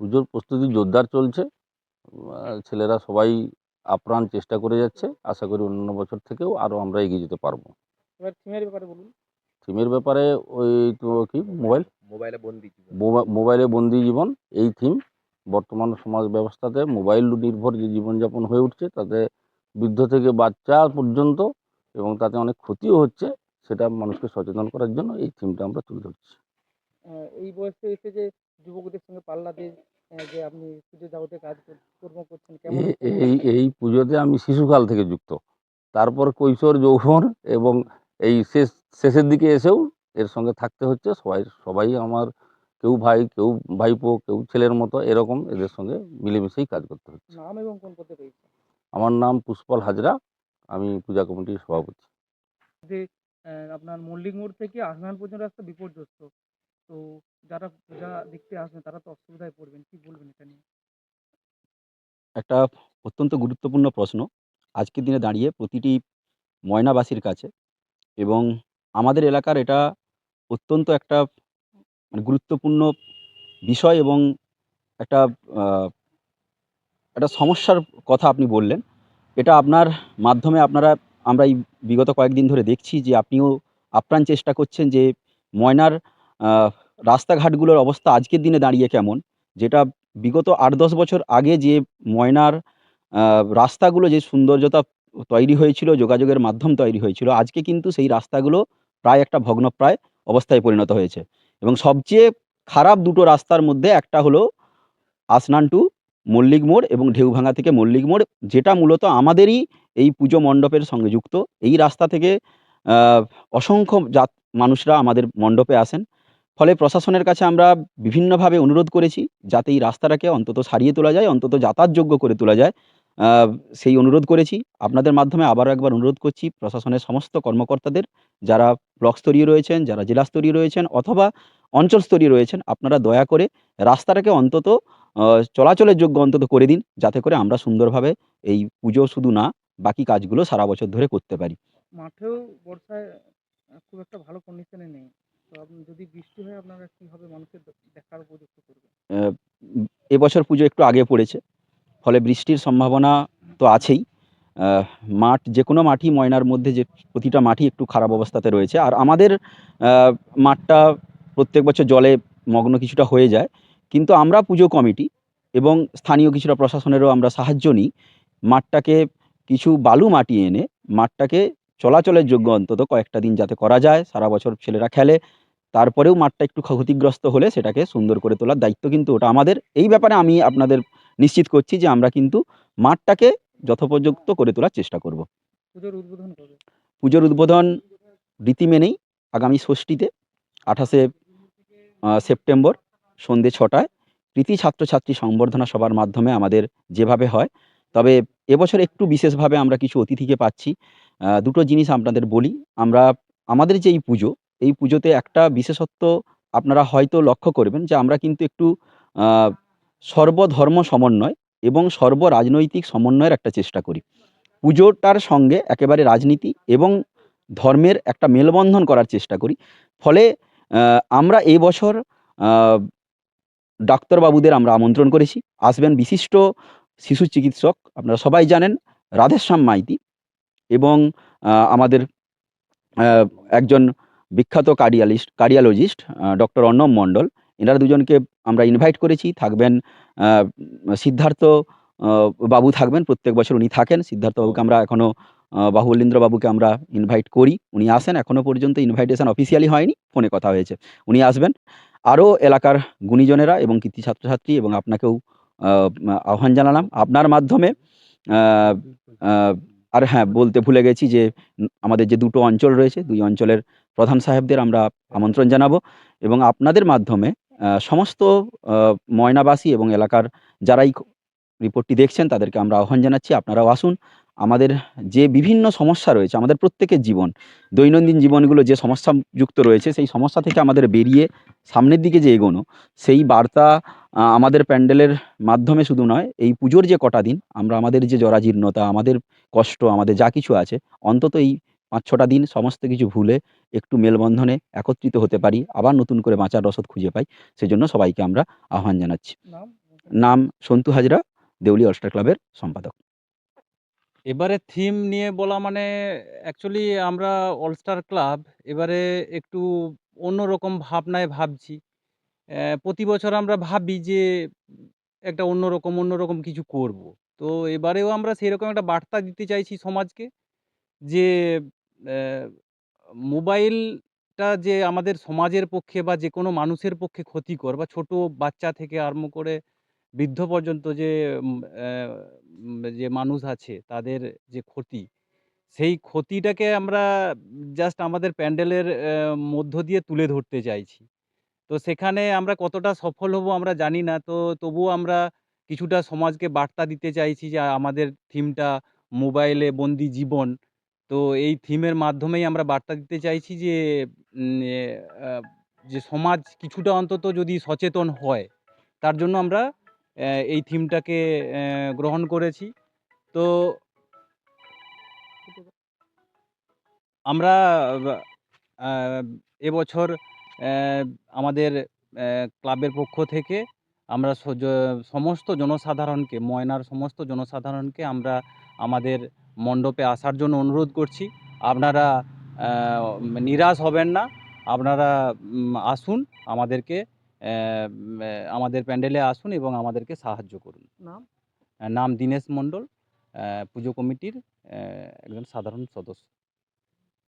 পুজোর প্রস্তুতি জোরদার চলছে। ছেলেরা সবাই আপ্রাণ চেষ্টা করে যাচ্ছে। আশা করি অন্যান্য বছর থেকেও আরও আমরা এগিয়ে যেতে পারব। এবার থিমের ব্যাপারে বলুন। থিমের ব্যাপারে ওই তো কি? মোবাইল মোবাইলে বন্দি জীবন। মোবাইলে বন্দি জীবন এই থিম বর্তমান সমাজ ব্যবস্থাতে মোবাইল নির্ভর যে জীবনযাপন হয়ে উঠছে তাতে বৃদ্ধ থেকে বাচ্চা পর্যন্ত এবং তাতে অনেক ক্ষতিও হচ্ছে সেটা মানুষকে সচেতন করার জন্য এই থিমটা আমরা তুলে ধরছি। এই বয়সে এসে যে যুবকদের সঙ্গে পাল্লা দিয়ে যে আপনি পুজো যাবতে কাজ কর্ম করছেন কেমন এই এই পুজোতে আমি শিশুকাল থেকে যুক্ত। তারপর কৈশোর যৌবন এবং এই শেষ শেষের দিকে এসেও এর সঙ্গে থাকতে হচ্ছে। সবাই সবাই আমার কেউ ভাই কেউ ভাইপো কেউ ছেলের মতো এরকম এদের সঙ্গে মিলেমিশেই কাজ করতে হচ্ছে। নাম এবং কোন পদে রয়েছে? আমার নাম পুষ্পল হাজরা আমি পূজা কমিটির সভাপতি। যে আপনার মল্লিক মোড় থেকে আসমান পর্যন্ত রাস্তা বিপর্যস্ত। তো যারা পূজা দেখতে আসবেন তারা তো অসুবিধায় পড়বেন। কি বলবেন এটা নিয়ে? একটা অত্যন্ত গুরুত্বপূর্ণ প্রশ্ন। আজকের দিনে দাঁড়িয়ে প্রতিটি ময়নাবাসীর কাছে এবং আমাদের এলাকার এটা অত্যন্ত একটা মানে গুরুত্বপূর্ণ বিষয় এবং একটা একটা সমস্যার কথা আপনি বললেন। এটা আপনার মাধ্যমে আপনারা, আমরা এই বিগত কয়েকদিন ধরে দেখছি যে আপনিও আপ্রাণ চেষ্টা করছেন যে ময়নার রাস্তাঘাটগুলোর অবস্থা আজকের দিনে দাঁড়িয়ে কেমন? যেটা বিগত আট দশ বছর আগে যে ময়নার রাস্তাগুলো যে সৌন্দর্যতা তৈরি হয়েছিল, যোগাযোগের মাধ্যম তৈরি হয়েছিল, আজকে কিন্তু সেই রাস্তাগুলো প্রায় একটা ভগ্নপ্রায় অবস্থায় পরিণত হয়েছে। এবং সবচেয়ে খারাপ দুটো রাস্তার মধ্যে একটা হলো আসনান টু মল্লিক মোড় এবং ঢেউভাঙা থেকে মল্লিক মোড়, যেটা মূলত আমাদেরই এই পুজো মণ্ডপের সঙ্গে যুক্ত। এই রাস্তা থেকে অসংখ্য মানুষরা আমাদের মণ্ডপে আসেন। ফলে প্রশাসনের কাছে আমরা বিভিন্নভাবে অনুরোধ করেছি যাতে এই রাস্তাটাকে অন্তত সারিয়ে তোলা যায়, অন্তত যাতায়াতযোগ্য করে তোলা যায়। সেই অনুরোধ করেছি। আপনাদের মাধ্যমে আবারও একবার অনুরোধ করছি প্রশাসনের সমস্ত কর্মকর্তাদের, যারা ব্লক স্তরীয় রয়েছেন, যারা জেলা স্তরীয় রয়েছেন অথবা অঞ্চল স্তরীয় রয়েছেন, আপনারা দয়া করে রাস্তাটাকে অন্তত চলাচলের যোগ্য অন্তত করে দিন, যাতে করে আমরা সুন্দরভাবে এই পুজো শুধু না, বাকি কাজগুলো সারা বছর ধরে করতে পারি। মাঠেও বর্ষায় খুব একটা ভালো কন্ডিশনে নেই। যদি বৃষ্টি হয়, আপনারা মানুষের দেখার উপযুক্ত এবছর পুজো একটু আগে পড়েছে। ফলে বৃষ্টির সম্ভাবনা তো আছেই। মাঠ যে কোনো মাঠই ময়নার মধ্যে যে, প্রতিটা মাঠই একটু খারাপ অবস্থাতে রয়েছে। আর আমাদের মাঠটা প্রত্যেক বছর জলে মগ্ন কিছুটা হয়ে যায়। কিন্তু আমরা পুজো কমিটি এবং স্থানীয় কিছুটা প্রশাসনেরও আমরা সাহায্য নিই। মাঠটাকে কিছু বালু মাটি এনে মাঠটাকে চলাচলের যোগ্য অন্তত কয়েকটা দিন যাতে করা যায় সারা বছর ছেলেরা খেলে। তারপরেও মাঠটা একটু ক্ষতিগ্রস্ত হলে সেটাকে সুন্দর করে তোলার দায়িত্ব কিন্তু ওটা আমাদের। এই ব্যাপারে আমি আপনাদের নিশ্চিত করছি যে আমরা কিন্তু মাঠটাকে যথোপযুক্ত করে তোলার চেষ্টা করব। পুজোর উদ্বোধন পুজোর উদ্বোধন রীতি মেনেই আগামী ষষ্ঠীতে আঠাশে সেপ্টেম্বর সন্ধ্যে ছটায়। কৃতি ছাত্রছাত্রী সংবর্ধনা সভার মাধ্যমে আমাদের যেভাবে হয় তবে এবছর একটু বিশেষভাবে আমরা কিছু অতিথিকে পাচ্ছি। দুটো জিনিস আপনাদের বলি। আমরা, আমাদের যে এই পুজো, এই পুজোতে একটা বিশেষত্ব আপনারা হয়তো লক্ষ্য করবেন যে আমরা কিন্তু একটু সর্বধর্ম সমন্বয় এবং সর্ব রাজনৈতিক সমন্বয়ের একটা চেষ্টা করি। পুজোটার সঙ্গে একেবারে রাজনীতি এবং ধর্মের একটা মেলবন্ধন করার চেষ্টা করি। ফলে আমরা এই বছর ডাক্তারবাবুদের আমরা আমন্ত্রণ করেছি। আসবেন বিশিষ্ট শিশু চিকিৎসক, আপনারা সবাই জানেন, রাধেশ্যাম মাইতি। এবং আমাদের একজন বিখ্যাত কার্ডিয়ালিস্ট, কার্ডিয়ালজিস্ট ডক্টর অর্ণব মণ্ডল। এনারা দুজনকে আমরা ইনভাইট করেছি, থাকবেন সিদ্ধার্থ বাবু থাকবেন, প্রত্যেক বছর উনি থাকেন। সিদ্ধার্থ বাবুকে আমরা এখনও বাহুলেন্দ্র বাবুকে আমরা ইনভাইট করি। উনি আসেন এখনও পর্যন্ত ইনভাইটেশন অফিসিয়ালি হয়নি, ফোনে কথা হয়েছে। উনি আসবেন। আরও এলাকার গুণীজনেরা এবং কৃতি ছাত্রছাত্রী এবং আপনাকেও আহ্বান জানালাম। আপনার মাধ্যমে আর হ্যাঁ বলতে ভুলে গেছি যে আমাদের যে দুটো অঞ্চল রয়েছে, দুই অঞ্চলের প্রধান সাহেবদের আমরা আমন্ত্রণ জানাব এবং আপনাদের মাধ্যমে সমস্ত ময়নাবাসী এবং এলাকার যারাই রিপোর্টটি দেখছেন তাদেরকে আমরা আহ্বান জানাচ্ছি। আপনারাও আসুন আমাদের যে বিভিন্ন সমস্যা রয়েছে আমাদের প্রত্যেকের জীবন দৈনন্দিন জীবনগুলো যে সমস্যা যুক্ত রয়েছে সেই সমস্যা থেকে আমাদের বেরিয়ে সামনের দিকে যে এগোনো সেই বার্তা আমাদের প্যান্ডেলের মাধ্যমে শুধু নয় এই পুজোর যে কটা দিন আমরা আমাদের যে জরাজীর্ণতা আমাদের কষ্ট আমাদের যা কিছু আছে অন্তত এই পাঁচ ছটা দিন সমস্ত কিছু ভুলে একটু মেলবন্ধনে একত্রিত হতে পারি আবার নতুন করে বাঁচার রসদ খুঁজে পাই সেজন্য সবাইকে আমরা আহ্বান জানাচ্ছি। নাম? সন্তু হাজরা দেউলি অলস্টার ক্লাবের সম্পাদক। এবারে থিম নিয়ে বলা মানে অ্যাকচুয়ালি আমরা অলস্টার ক্লাব এবারে একটু অন্যরকম ভাবনায় ভাবছি। প্রতি বছর আমরা ভাবি যে একটা অন্যরকম অন্যরকম কিছু করব। তো এবারেও আমরা সেরকম একটা বার্তা দিতে চাইছি সমাজকে যে মোবাইলটা যে আমাদের সমাজের পক্ষে বা যে কোনো মানুষের পক্ষে ক্ষতিকর বা ছোট বাচ্চা থেকে আরম্ভ করে বৃদ্ধ পর্যন্ত যে যে মানুষ আছে, তাদের যে ক্ষতি, সেই ক্ষতিটাকে আমরা জাস্ট আমাদের প্যান্ডেলের মধ্য দিয়ে তুলে ধরতে চাইছি। তো সেখানে আমরা কতটা সফল হব আমরা জানি না। তো তবুও আমরা কিছুটা সমাজকে বার্তা দিতে চাইছি যে, আমাদের থিমটা মোবাইলে বন্দি জীবন। তো এই থিমের মাধ্যমেই আমরা বার্তা দিতে চাইছি যে যে সমাজ কিছুটা অন্তত যদি সচেতন হয়, তার জন্য আমরা এই থিমটাকে গ্রহণ করেছি। তো আমরা এবছর আমাদের ক্লাবের পক্ষ থেকে আমরা সমস্ত জনসাধারণকে, ময়নার সমস্ত জনসাধারণকে আমরা আমাদের মণ্ডপে আসার জন্য অনুরোধ করছি। আপনারা নিরাশ হবেন না। আপনারা আসুন আমাদেরকে আমাদের প্যান্ডেলে আসুন এবং আমাদেরকে সাহায্য করুন। নাম? নাম দীনেশ মণ্ডল। পুজো কমিটির একজন সাধারণ সদস্য।